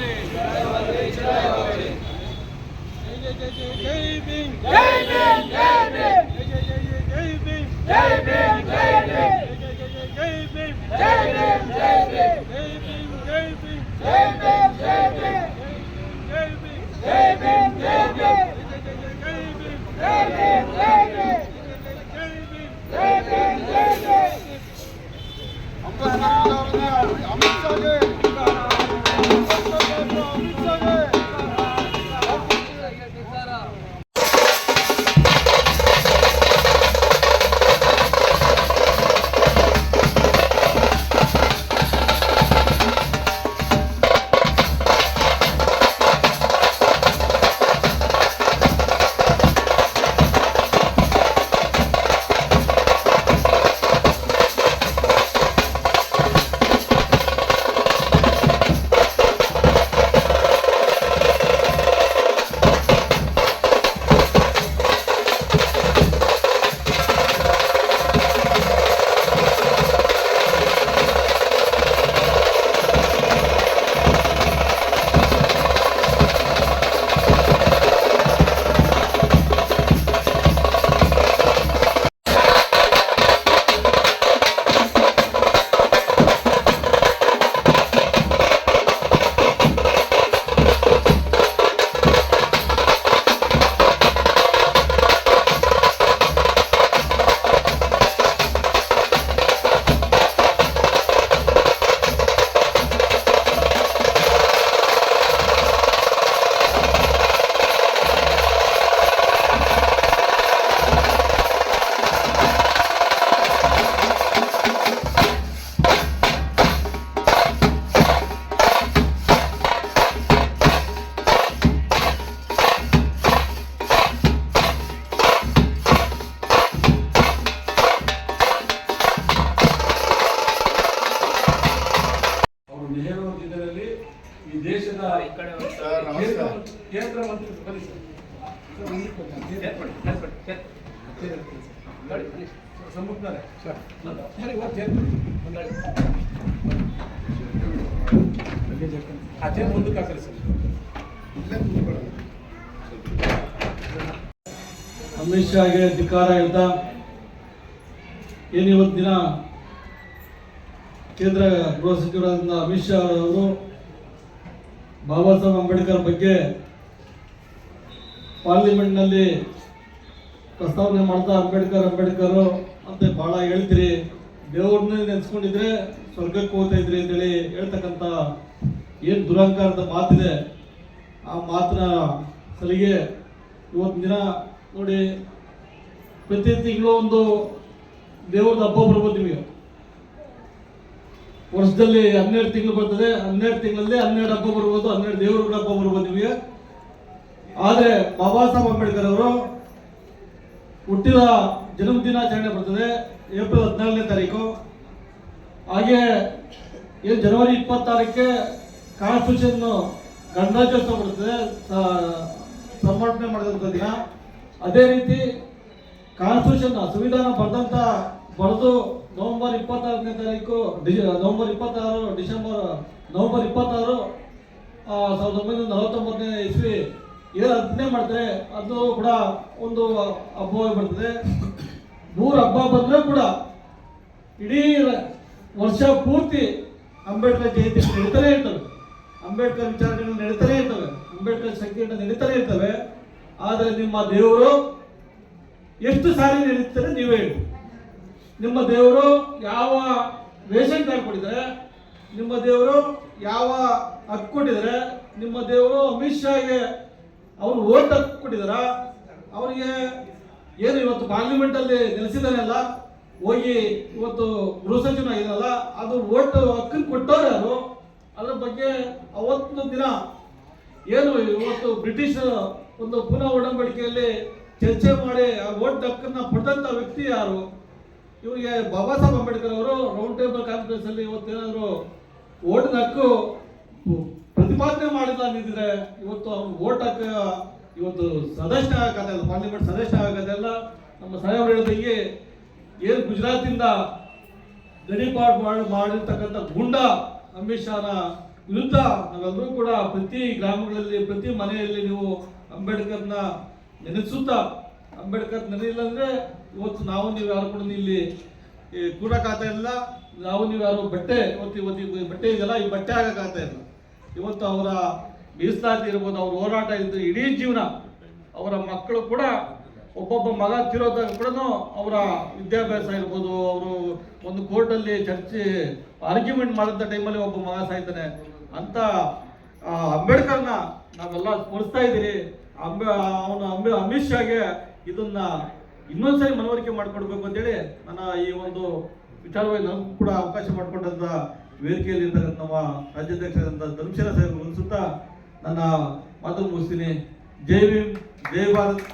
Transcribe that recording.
ಅಂಬೇಡ್ಕರ್ ಅವರು ಚಿರಾಯುವಾಗಲಿ ಚಿರಾಯುವಾಗಲಿ ಜೈ ಜೈ ಜೈ ಜೈ ಜೈ ಭೀಮ್ ಜೈ ಭೀಮ್ ಜೈ ಭೀಮ್ ಜೈ ಜೈ ಜೈ ಜೈ ಜೈ ಭೀಮ್ ಜೈ ಭೀಮ್ ಜೈ ಭೀಮ್ ಜೈ ಜೈ ಜೈ ಜೈ ಜೈ ಭೀಮ್ ಜೈ ಭೀಮ್ ಜೈ ಭೀಮ್ ಜೈ ಭೀಮ್ ಜೈ ಭೀಮ್ ಜೈ ಭೀಮ್ ಜೈ ಭೀಮ್ ಜೈ ಭೀಮ್ ಜೈ ಈ ದೇಶದ ಕೇಂದ್ರ ಕೇಂದ್ರ ಮಂತ್ರಿ ಬನ್ನಿ ಸರ್. ಸಮ್ಮುಖದಲ್ಲೇ. ಸರಿ, ಮುಂದಕ್ಕೆ ಹಾಕಲಿ ಸರ್. ಅಮಿತ್ ಶಾಗೆ ಧಿಕಾರ ಯುದ್ಧ ಏನು ಇವತ್ತು ದಿನ ಕೇಂದ್ರ ಗೃಹ ಸಚಿವರಾದ ಅಮಿತ್ ಶಾ ಅವರು ಬಾಬಾ ಸಾಹೇಬ್ ಅಂಬೇಡ್ಕರ್ ಬಗ್ಗೆ ಪಾರ್ಲಿಮೆಂಟ್ನಲ್ಲಿ ಪ್ರಸ್ತಾವನೆ ಮಾಡ್ತಾ ಅಂಬೇಡ್ಕರ್ ಅಂಬೇಡ್ಕರ್ ಅಂತ ಭಾಳ ಹೇಳ್ತೀರಿ. ದೇವ್ರನ್ನ ನೆನೆಸ್ಕೊಂಡಿದ್ರೆ ಸ್ವರ್ಗಕ್ಕೆ ಹೋಗ್ತಾ ಇದ್ರಿ ಅಂತೇಳಿ ಹೇಳ್ತಕ್ಕಂಥ ಏನು ದುರಹಂಕಾರದ ಮಾತಿದೆ. ಆ ಮಾತಿನ ಸಲಿಗೆ ಇವತ್ತು ದಿನ ನೋಡಿ ಪ್ರತಿ ತಿಂಗಳು ಒಂದು ದೇವ್ರದ ಹಬ್ಬ ಬರ್ಬೋದು ನಿಮಗೆ. ವರ್ಷದಲ್ಲಿ ಹನ್ನೆರಡು ತಿಂಗಳು ಬರ್ತದೆ. ಹನ್ನೆರಡು ತಿಂಗಳಲ್ಲಿ ಹನ್ನೆರಡು ಹಬ್ಬ ಬರ್ಬೋದು, ಹನ್ನೆರಡು ದೇವರುಗಳ ಹಬ್ಬ ಬರ್ಬೋದು ನಿಮಗೆ. ಆದರೆ ಬಾಬಾ ಸಾಹೇಬ್ ಅಂಬೇಡ್ಕರ್ ಅವರು ಹುಟ್ಟಿದ ಜನ್ಮ ದಿನಾಚರಣೆ ಬರ್ತದೆ, ಏಪ್ರಿಲ್ ಹದಿನಾಲ್ಕನೇ ತಾರೀಕು. ಹಾಗೆ ಏನು ಜನವರಿ ಇಪ್ಪತ್ತಾರಕ್ಕೆ ಕಾನ್ಸ್ಟಿಟ್ಯೂಷನ್ ಗಣರಾಜ್ಯೋತ್ಸವ ಬರ್ತದೆ. ಸಮರ್ಪಣೆ ಮಾಡಿದಂಥ ದಿನ. ಅದೇ ರೀತಿ ಕಾನ್ಸ್ಟಿಟ್ಯೂಷನ್ ಸಂವಿಧಾನ ಬರೆದಂಥ ಬರೆದು ನವೆಂಬರ್ ಇಪ್ಪತ್ತಾರನೇ ತಾರೀಕು ಡಿಸ ನವೆಂಬರ್ ಇಪ್ಪತ್ತಾರು, ಡಿಸೆಂಬರ್, ನವೆಂಬರ್ ಇಪ್ಪತ್ತಾರು ಸಾವಿರದ ಒಂಬೈನೂರ ನಲವತ್ತೊಂಬತ್ತನೇ ಇಸ್ವಿ ಏನು ಹದಿನೇ ಮಾಡ್ತಾರೆ. ಅದು ಕೂಡ ಒಂದು ಹಬ್ಬವಾಗಿ ಬರ್ತದೆ. ಮೂರು ಹಬ್ಬ ಬಂದರೂ ಕೂಡ ಇಡೀ ವರ್ಷ ಪೂರ್ತಿ ಅಂಬೇಡ್ಕರ್ ಜಯಂತಿ ನಡೀತಾನೆ ಇರ್ತವೆ. ಅಂಬೇಡ್ಕರ್ ವಿಚಾರಗಳು ನಡೀತಾನೆ ಇರ್ತವೆ. ಅಂಬೇಡ್ಕರ್ ಶಕ್ತಿಯನ್ನು ನಡೀತಾನೆ ಇರ್ತವೆ. ಆದರೆ ನಿಮ್ಮ ದೇವರು ಎಷ್ಟು ಸಾರಿ ನಡೀತಾರೆ, ನೀವೇ ಹೇಳಿ. ನಿಮ್ಮ ದೇವರು ಯಾವ ರೇಷನ್ ಕಾರ್ಡ್ ಕೊಟ್ಟಿದ್ದಾರೆ, ನಿಮ್ಮ ದೇವರು ಯಾವ ಹಕ್ಕು ಕೊಟ್ಟಿದ್ದಾರೆ, ನಿಮ್ಮ ದೇವರು ಅಮಿತ್ ಶಾಗೆ ಅವ್ರು ಓಟ್ ಹಕ್ಕು ಕೊಟ್ಟಿದಾರ ಅವರಿಗೆ ಏನು ಇವತ್ತು ಪಾರ್ಲಿಮೆಂಟಲ್ಲಿ ಅಲ್ಲಿ ನೆಲೆಸಿದಾನಲ್ಲ ಹೋಗಿ ಇವತ್ತು ಗೃಹ ಸಚಿವನಾಗಿದ್ದಾನಲ್ಲ ಅದು ಓಟ್ ಹಕ್ಕನ್ನು ಕೊಟ್ಟವ್ರು ಯಾರು? ಅದ್ರ ಬಗ್ಗೆ ಅವತ್ತು ದಿನ ಏನು ಇವತ್ತು ಬ್ರಿಟಿಷ್ ಒಂದು ಪುನಃ ಒಡಂಬಡಿಕೆಯಲ್ಲಿ ಚರ್ಚೆ ಮಾಡಿ ಆ ಓಟ್ ಹಕ್ಕನ್ನು ಪಡೆದಂತ ವ್ಯಕ್ತಿ ಯಾರು? ಇವರಿಗೆ ಬಾಬಾ ಸಾಹೇಬ್ ಅಂಬೇಡ್ಕರ್ ಅವರು ರೌಂಡ್ ಟೇಬಲ್ ಕಾನ್ಫರೆನ್ಸ್ ಅಲ್ಲಿ ಇವತ್ತೇನಾದ್ರು ಓಟ್ ಹಕ್ಕು ಪ್ರತಿಪಾದನೆ ಮಾಡಿಲ್ಲ ಅಂದಿದ್ರೆ ಇವತ್ತು ಅವ್ರು ಓಟ್ ಹಕ್ಕ ಇವತ್ತು ಸದಸ್ಯ ಆಗಲ್ಲ ಪಾರ್ಲಿಮೆಂಟ್ ಸದಸ್ಯ ಆಗೋದೆಲ್ಲ ನಮ್ಮ ಸಾಹೇಬ್ರು ಹೇಳಿದಂಗೆ ಏನು ಗುಜರಾತಿಂದ ಗಡಿಪಾಟ್ ಮಾಡಿ ಮಾಡಿರ್ತಕ್ಕಂಥ ಗುಂಡ ಅಮಿತ್ ಶಾನ ವಿರುದ್ಧ ನಾವೆಲ್ಲರೂ ಕೂಡ ಪ್ರತಿ ಗ್ರಾಮಗಳಲ್ಲಿ ಪ್ರತಿ ಮನೆಯಲ್ಲಿ ನೀವು ಅಂಬೇಡ್ಕರ್ನ ನೆನೆಸುತ್ತಾ ಅಂಬೇಡ್ಕರ್ ನೆನೆಯಿಲ್ಲ ಅಂದ್ರೆ ಇವತ್ತು ನಾವು ನೀವು ಯಾರು ಕೂಡ ಇಲ್ಲಿ ಕೂಡಕ್ಕಾಗ್ತಾ ಇಲ್ಲ, ನಾವು ನೀವು ಯಾರು ಬಟ್ಟೆ, ಇವತ್ತು ಇವತ್ತು ಬಟ್ಟೆ ಇದೆಯಲ್ಲ, ಈ ಬಟ್ಟೆ ಆಗಕ್ಕಾಗ್ತಾ ಇಲ್ಲ. ಇವತ್ತು ಅವರ ಮೀಸಲಾತಿ ಇರ್ಬೋದು, ಅವ್ರ ಹೋರಾಟ ಇದ್ದು ಇಡೀ ಜೀವನ ಅವರ ಮಕ್ಕಳು ಕೂಡ ಒಬ್ಬೊಬ್ಬ ಮಗ ತಿರೋದಾಗ ಕೂಡ ಅವರ ವಿದ್ಯಾಭ್ಯಾಸ ಇರ್ಬೋದು, ಅವರು ಒಂದು ಕೋರ್ಟಲ್ಲಿ ಚರ್ಚೆ ಆರ್ಗ್ಯುಮೆಂಟ್ ಮಾಡಿದ ಟೈಮಲ್ಲಿ ಒಬ್ಬ ಮಗ ಸಾಯ್ತಾನೆ. ಅಂತ ಅಂಬೇಡ್ಕರ್ನ ನಾವೆಲ್ಲ ಸ್ಮರಿಸ್ತಾ ಇದ್ದೀರಿ. ಅಂಬೆ, ಅವನ ಅಂಬೆ ಅಮಿತ್ ಶಾಗೆ ಇದನ್ನ ಇನ್ನೊಂದ್ಸರಿ ಮನವರಿಕೆ ಮಾಡ್ಕೊಡ್ಬೇಕು ಅಂತೇಳಿ ನನ್ನ ಈ ಒಂದು ವಿಚಾರವಾಗಿ ನನಗೂ ಕೂಡ ಅವಕಾಶ ಮಾಡಿಕೊಂಡಂತ ವೇದಿಕೆಯಲ್ಲಿ ಇರ್ತಕ್ಕಂಥ ನಮ್ಮ ರಾಜ್ಯಾಧ್ಯಕ್ಷರಾದಂಥ ಧರ್ಮಶೀಲ ಸಾಹೇಬ್ ಸುತ್ತ ನನ್ನ ಮಾತು ಮುಗಿಸ್ತೀನಿ. ಜೈ ಭೀಮ್, ಜೈ ಭಾರತ್.